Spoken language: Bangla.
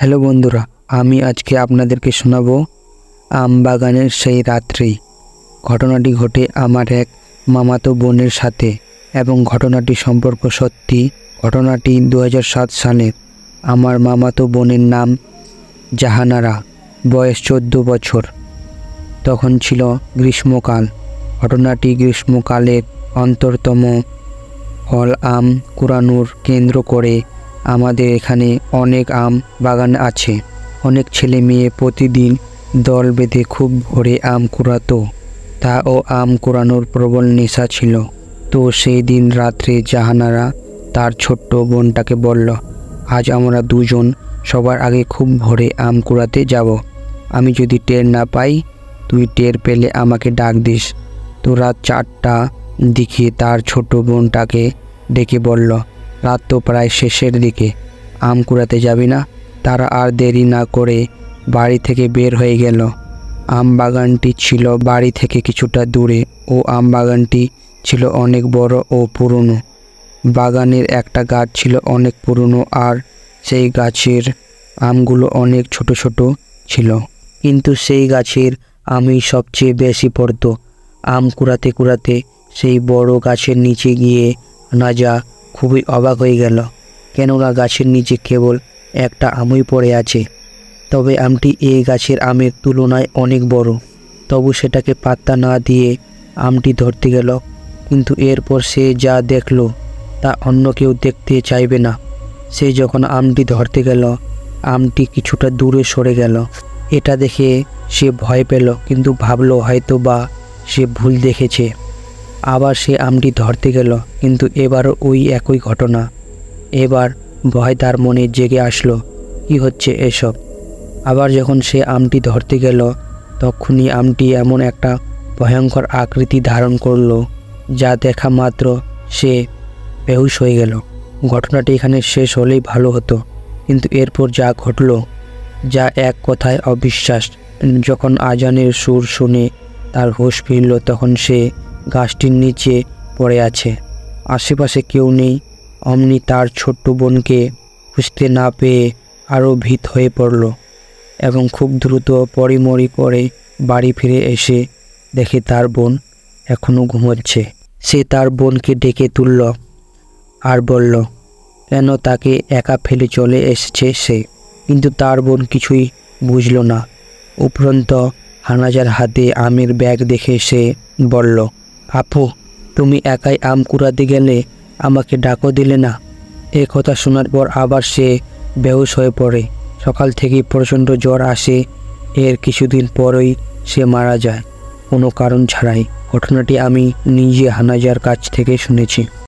হ্যালো বন্ধুরা, আমি আজকে আপনাদেরকে শোনাবো আম বাগানের সেই রাত্রি। ঘটনাটি ঘটে আমার এক মামাতো বোনের সাথে এবং ঘটনাটি সম্পর্ক সত্যি। ঘটনাটি দু সাত সালের আমার মামাতো বোনের নাম জাহানারা, বয়স চোদ্দ বছর। তখন ছিল গ্রীষ্মকাল। ঘটনাটি গ্রীষ্মকালের অন্তরতম ফল আম কুড়ানোর কেন্দ্র করে আমাদের এখানে অনেক আম বাগান আছে। অনেক ছেলে মেয়ে প্রতিদিন দল বেঁধে খুব ভোরে আম কুড়াতো। তা ও আম কুড়ানোর প্রবল নেশা ছিল। তো সেই দিন রাত্রে জাহানারা তার ছোট্ট বোনটাকে বলল, আজ আমরা দুজন সবার আগে খুব ভোরে আম কুড়াতে যাব। আমি যদি টের না পাই, তুই টের পেলে আমাকে ডাক দিস। তো রাত চারটা দিকে তার ছোট বোনটাকে ডেকে বলল রাত তো প্রায় শেষের দিকে। আম কুড়াতে যাবি না? তারা আর দেরি না করে বাড়ি থেকে বের হয়ে গেল। আম বাগানটি ছিল বাড়ি থেকে কিছুটা দূরে ও আম বাগানটি ছিল অনেক বড় ও পুরনো। বাগানের একটা গাছ ছিল অনেক পুরনো আর সেই গাছের আমগুলো অনেক ছোট ছোট ছিল। কিন্তু সেই গাছের আমি সবচেয়ে বেশি পড়তো। আম কুড়াতে কুড়াতে সেই বড় গাছের নিচে গিয়ে নাজা খুবই অবাক হয়ে গেল। কেননা গাছের নিচে কেবল একটা আমই পড়ে আছে। তবে আমটি এই গাছের আমের তুলনায় অনেক বড়। তবু সেটাকে পাত্তা না দিয়ে আমটি ধরতে গেল। কিন্তু এরপর সে যা দেখল, তা অন্য কেউ দেখতে চাইবে না। সে যখন আমটি ধরতে গেল, আমটি কিছুটা দূরে সরে গেল। এটা দেখে সে ভয় পেল, কিন্তু ভাবলো হয়তো বা সে ভুল দেখেছে। আবার সে আমটি ধরতে গেল, কিন্তু এবারও ওই একই ঘটনা। এবার ভয় তার মনে জেগে আসলো, কি হচ্ছে এসব? আবার যখন সে আমটি ধরতে গেল, তখনই আমটি এমন একটা ভয়ঙ্কর আকৃতি ধারণ করল, যা দেখা মাত্র সে বেহুশ হয়ে গেল। ঘটনাটি এখানে শেষ হলেই ভালো হতো, কিন্তু এরপর যা ঘটলো, যা এক কথায় অবিশ্বাস যখন আজানের সুর শুনে তার হুঁশ ফিরল, তখন সে গাছটির নিচে পড়ে আছে। আশেপাশে কেউ নেই। অমনি তার ছোট্ট বোনকে খুঁজতে না পেয়ে আরও ভীত হয়ে পড়ল এবং খুব দ্রুত পরিমরি করে বাড়ি ফিরে এসে দেখে তার বোন এখনও ঘুমোচ্ছে। সে তার বোনকে ডেকে তুলল আর বলল, কেন তাকে একা ফেলে চলে এসেছে সে? কিন্তু তার বোন কিছুই বুঝল না। উপরন্ত হানাজার হাতে আমের ব্যাগ দেখে সে বলল আপু, তুমি একাই আম কুড়াতে গেলে আমাকে ডাকও দিলে না। এ কথা শোনার পর আবার সে বেহুশ হয়ে পড়ে। সকাল থেকেই প্রচণ্ড জ্বর আসে। এর কিছুদিন পরই সে মারা যায়। কোনো কারণ ছাড়াই। ঘটনাটি আমি নিজে হানাজার কাছ থেকে শুনেছি।